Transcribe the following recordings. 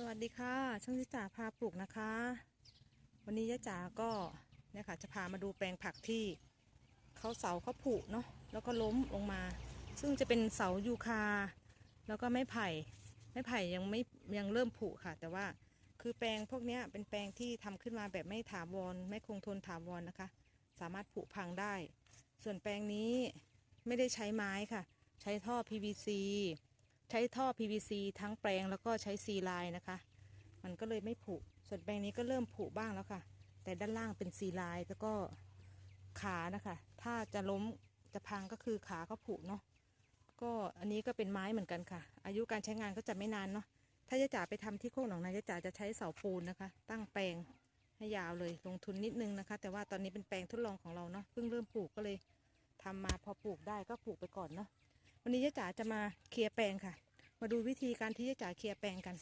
สวัสดีค่ะ ช่างยิจ๋าพาปลูกนะคะ วันนี้ยะจ๋าก็เนี่ยค่ะจะพามาดูแปลงผักที่เขาเสาเขาผุเนาะแล้วก็ล้มลงมา ซึ่งจะเป็นเสายูคา แล้วก็ไม้ไผ่ไม้ไผ่ยังไม่ยังเริ่มผุค่ะ แต่ว่าคือแปลงพวกเนี้ยเป็นแปลงที่ทำขึ้นมาแบบไม่ถาวรไม่คงทนถาวรนะคะ สามารถผุพังได้ ส่วนแปลงนี้ไม่ได้ใช้ไม้ค่ะ ใช้ท่อ PVC ใช้ท่อ PVC ทั้งแปลงแล้วก็ใช้ซีไลน์นะคะ มันก็เลยไม่ผุ ส่วนแปลงนี้ก็เริ่มผุบ้างแล้วค่ะ แต่ด้านล่างเป็นซีไลน์แล้วก็ขานะคะ ถ้าจะล้มจะพังก็คือขาก็ผุเนาะ ก็อันนี้ก็เป็นไม้เหมือนกันค่ะ อายุการใช้งานก็จะไม่นานเนาะ ถ้ายะจ๋าไปทำที่โคกหนองนายจ๋าจะใช้เสาปูนนะคะ ตั้งแปลงให้ยาวเลย ลงทุนนิดนึงนะคะ แต่ว่าตอนนี้เป็นแปลงทดลองของเราเนาะ เพิ่งเริ่มปลูกก็เลยทำมาพอปลูกได้ก็ปลูกไปก่อนเนาะ วันนี้ยะจ๋าจะมาเคลียร์แปลงค่ะ มาดูวิธีการที่ยะจ๋าเคลียร์แปลงกัน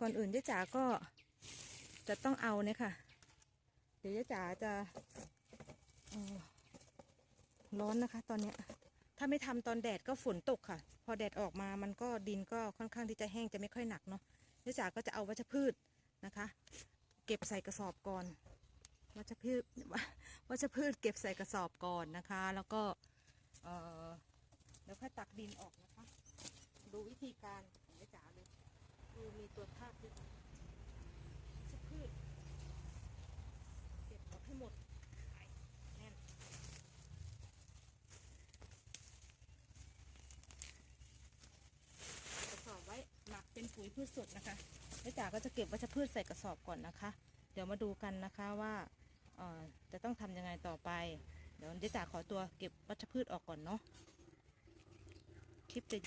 ก่อนอื่นยะจ๋าก็จะต้องเอาเนี่ยค่ะ เดี๋ยวยะจ๋าจะร้อนนะคะ ตอนเนี้ย ถ้าไม่ทำตอนแดดก็ฝนตกค่ะ พอแดดออกมามันก็ดินก็ค่อนข้างที่จะแห้งจะไม่ค่อยหนักเนาะยะจ๋าก็จะเอาวัชพืชนะคะ เก็บใส่กระสอบก่อนวัชพืชวัชพืชเก็บใส่กระสอบก่อนนะคะ แล้วก็เอ่อ แล้วค่อยตักดินออกนะคะ ดูวิธีการของจ๋าเลย ดูมีตัวภาพด้วยค่ะชพืชเก็บออกให้หมดแน่นกระสอบไว้หมักเป็นปุ๋ยพืชสดนะคะแล้วจ๋าก็จะเก็บวัชพืชใส่กระสอบก่อนนะคะ เดี๋ยวมาดูกันนะคะว่าจะต้องทำยังไงต่อไป เดี๋ยวเจ๊จ๋าขอตัวเก็บวัชพืชออกก่อนเนาะ ลิปจะ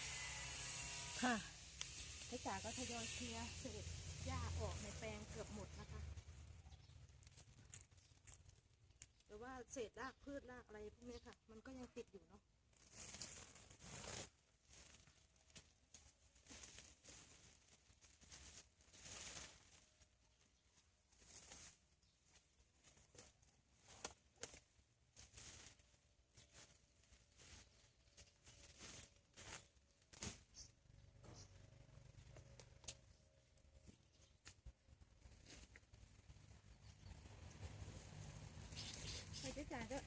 ค่ะเจ๊จ๋าก็ทยอยเคลียร์เศษหญ้าออกในแปลงเกือบหมดนะคะหรือว่าเศษรากพืชรากอะไรพวกนี้ค่ะ มันก็ยังติดอยู่เนาะ ใครจะจ่ายก็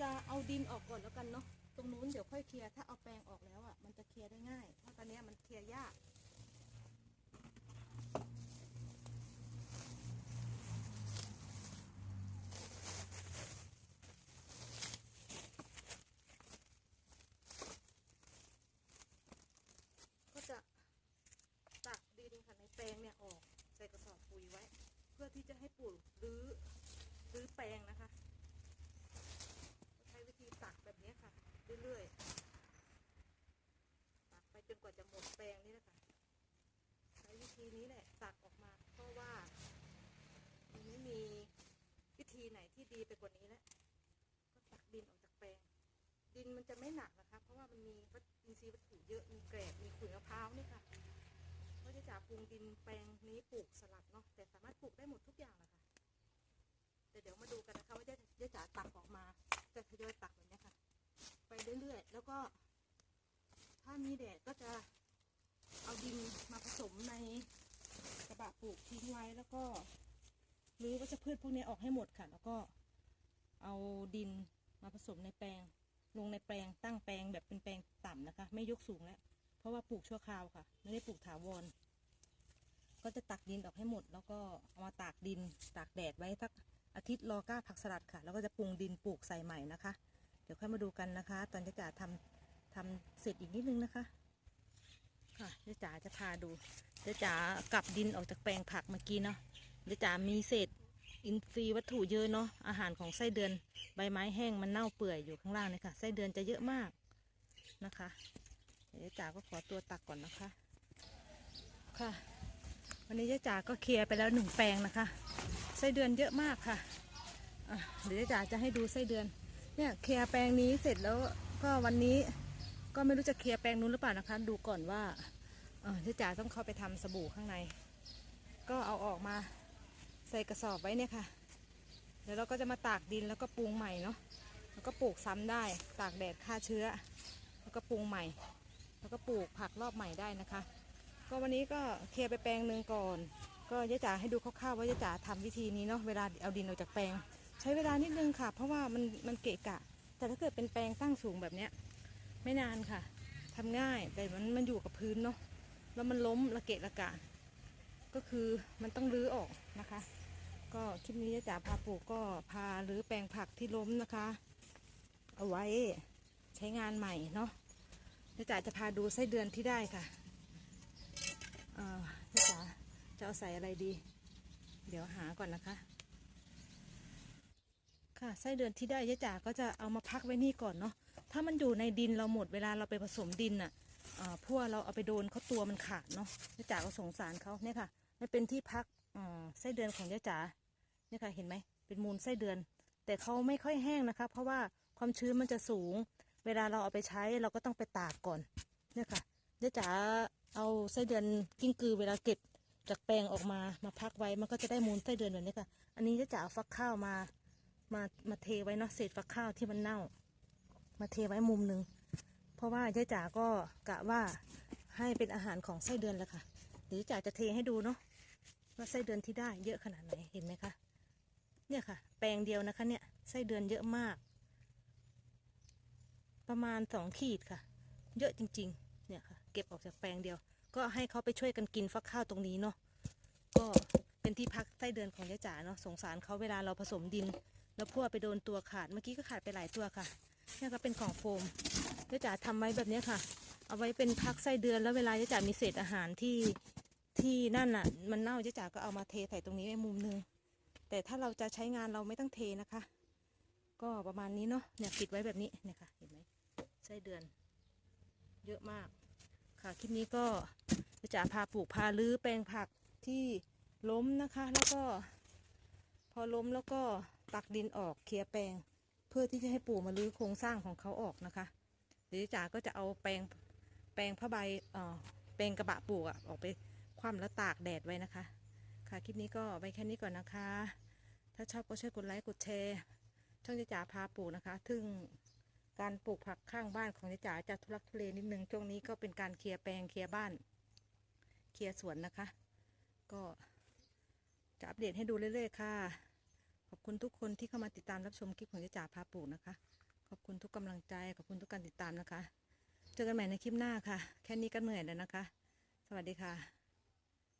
จะเอา ดินออกก่อนแล้วกันเนาะตรงนู้นเดี๋ยวค่อยเคลียร์ถ้าเอาแปรงออกแล้วอะมันจะเคลียร์ได้ง่ายเพราะตอนเนี้ยมันเคลียร์ยากจะตักดินค่ะในแปลงเนี่ยออกใส่กระสอบปุ๋ยไว้ เพื่อที่จะให้ปลูกรื้อรื้อแปลงนะคะใช้วิธีตักแบบนี้ค่ะ เรื่อยๆตักไปจนกว่าจะหมดแปลงนี่นะคะใช้วิ ธีนี้แหละตักออกมา เพราะว่ามันไม่มีวิธีไหนที่ดีไปกว่านี้แล้วก็ตักดินออกจากแปลง ดินมันจะไม่หนักนะคะ เพราะว่ามันมีอินทรีย์วัตถุเยอะมีแกลบมีขุยมะพร้าวนี่ค่ะก็จะจ่าปรุงดินแปลงนี้ปลูกสลัดเนาะแต่สามารถปลูกได้หมดทุกอย่างแหละค่ะแต่เดี๋ยวมาดูกันนะคะว่าจะจะจ๋าตักออกมา จะทยอยตักแบบนี้ค่ะ ไปเรื่อยๆแล้วก็ ถ้ามีแดดก็จะ เอาดินมาผสมในกระบะปลูกทิ้งไว้แล้วก็หรือวัชพืชพวกนี้ออกให้หมดค่ะ แล้วก็เอาดินมาผสมในแปลง ลงในแปลงตั้งแปลงแบบเป็นแปลงต่ำนะคะ ไม่ยกสูงแล้วเพราะว่าปลูกชั่วคราวค่ะ ไม่ได้ปลูกถาวรก็จะตักดินออกให้หมด แล้วก็เอามาตากดินตากแดดไว้สักอาทิตย์รอกล้าผักสลัดค่ะ แล้วก็จะปรุงดินปลูกใส่ใหม่นะคะ เดี๋ยวค่อยมาดูกันนะคะ ตอนจะจ๋าทำทำเสร็จอีกนิดนึงนะคะ ค่ะเดี๋ยวจ๋าจะพาดูเดี๋ยวจ๋ากลับดินออกจากแปลงผักเมื่อกี้เนาะเดี๋ยวจ๋ามีเศษอินทรีย์วัตถุเยอะเนาะอาหารของไส้เดือนใบไม้แห้งมันเน่าเปื่อยอยู่ข้างล่างเนี่ยค่ะไส้เดือนจะเยอะมากนะคะเดี๋ยวจ๋าก็ขอตัวตักก่อนนะคะ ค่ะ วันนี้เจ๊จ๋าก็เคลียร์ไปแล้วหนึ่งแปลงนะคะ ไส้เดือนเยอะมากค่ะอะเดี๋ยวเจ๊จ๋าจะให้ดูไส้เดือนเนี่ยเคลียร์แปลงนี้เสร็จแล้วก็วันนี้ ก็ไม่รู้จะเคลียร์แปลงนู้นหรือเปล่านะคะ ดูก่อนว่าเจ๊จ๋าต้องเข้าไปทำสบู่ข้างใน ก็เอาออกมาใส่กระสอบไว้เนี่ยค่ะ เดี๋ยวเราก็จะมาตากดินแล้วก็ปรุงใหม่เนาะแล้วก็ปลูกซ้ำได้ ตากแดดฆ่าเชื้อ แล้วก็ปรุงใหม่ แล้วก็ปลูกผักรอบใหม่ได้นะคะ ก็วันนี้ก็เคลียร์ไปแปลงหนึ่งก่อน ก็ยะจ๋าให้ดูคร่าวๆว่ายะจ๋าทำวิธีนี้เนาะเวลาเอาดินออกจากแปลง ใช้เวลานิดนึงค่ะ เพราะว่ามันมันเกะกะ แต่ถ้าเกิดเป็นแปลงตั้งสูงแบบเนี้ย ไม่นานค่ะทำง่ายแต่มันมันอยู่กับพื้นเนาะแล้วมันล้มระเกะระกะก็คือมันต้องรื้อออกนะคะ ก็คลิปนี้จ๋าพาปลูกก็พารื้อแปลงผักที่ล้มนะคะ เอาไว้ใช้งานใหม่เนาะจ๋าจะพาดูไส้เดือนที่ได้ค่ะเอ่อจ๋าจะเอาใส่อะไรดี เดี๋ยวหาก่อนนะคะ ค่ะไส้เดือนที่ได้ยะจ๋าก็จะเอามาพักไว้นี่ก่อนเนาะถ้ามันอยู่ในดินเราหมดเวลาเราไปผสมดินอะอ่พวกเราเอาไปโดนเขาตัวมันขาดเนาะยะจ๋าก็สงสารเขาเนี่ยค่ะมันเป็นที่พักอ่าไส้เดือนของยะจ๋าเนี่ยค่ะเห็นไหมเป็นมูลไส้เดือน แต่เขาไม่ค่อยแห้งนะคะ เพราะว่าความชื้นมันจะสูง เวลาเราเอาไปใช้เราก็ต้องไปตากก่อนเนี่ยค่ะยะจ๋าเอาไส้เดือนกิ้งกือเวลาเก็บจากแปลงออกมามาพักไว้มันก็จะได้มูลไส้เดือนแบบนี้ค่ะ อันนี้ยะจ๋าเอาฟักข้าวมา มามาเทไว้เนาะเศษฟักข้าวที่มันเน่า มาเทไว้มุมหนึ่งเพราะว่ายายจ๋าก็กะว่าให้เป็นอาหารของไส้เดือนแหละค่ะเดี๋ยวจ๋าจะเทให้ดูเนาะว่าไส้เดือนที่ได้เยอะขนาดไหนเห็นไหมคะเนี่ยค่ะ แปลงเดียวนะคะ เนี่ยไส้เดือนเยอะมาก ประมาณสองขีดค่ะ เยอะจริง ๆ เนี่ยค่ะ เก็บออกจากแปลงเดียว ก็ให้เขาไปช่วยกันกินฟักข้าวตรงนี้เนาะก็เป็นที่พักไส้เดือนของยายจ๋าเนาะสงสารเขาเวลาเราผสมดิน แล้วพวไปโดนตัวขาดเมื่อกี้ก็ขาดไปหลายตัวค่ะนี่ก็เป็นกล่องโฟมยายจ๋าทำไว้แบบนี้ค่ะ เอาไว้เป็นพักไส้เดือนแล้วเวลายายจ๋ามีเศษอาหารที่ที่นั่นน่ะ มันเน่ายายจ๋าก็เอามาเทใส่ตรงนี้ไว้มุมหนึงแต่ถ้าเราจะใช้งานเราไม่ต้องเทนะคะ ก็ประมาณนี้เนาะเนี่ยปิดไว้แบบนี้เนี่ยค่ะเห็นไหมไส้เดือน เยอะมาก ค่ะคลิปนี้ก็จ๋าพาปลูกพาลื้อแปลงผักที่ล้มนะคะ แล้วก็ อล้มแล้วก็ตักดินออกเคลียแปลง เพื่อที่จะให้ปู่มาลื้อโครงสร้างของเขาออกนะคะเดี๋ยวจ๋าก็จะเอาแปลงแปลงผ้าใบเอ่อแปลงกระบะปู่อะออกไปคว่ำแล้วตากแดดไว้นะคะ ค่ะคลิปนี้ก็ไว้แค่นี้ก่อนนะคะ ถ้าชอบก็ช่วยกดไลค์กดแชร์ช่องจ๋าจ๋าพาปลูกนะคะซึ่งการปลูกผักข้างบ้านของจ๋าจะทุลักทุเลนิดนึงช่วงนี้ก็เป็นการเคลียร์แปลงเคลียร์บ้าน เคลียร์สวนนะคะ ก็จะอัปเดตให้ดูเรื่อยๆค่ะ ขอบคุณทุกคนที่เข้ามาติดตามรับชมคลิปของเจ๊จ๋าพาปลูกนะคะ ขอบคุณทุกกำลังใจ ขอบคุณทุกการติดตามนะคะ เจอกันใหม่ในคลิปหน้าค่ะ แค่นี้ก็เหนื่อยแล้วนะคะ สวัสดีค่ะ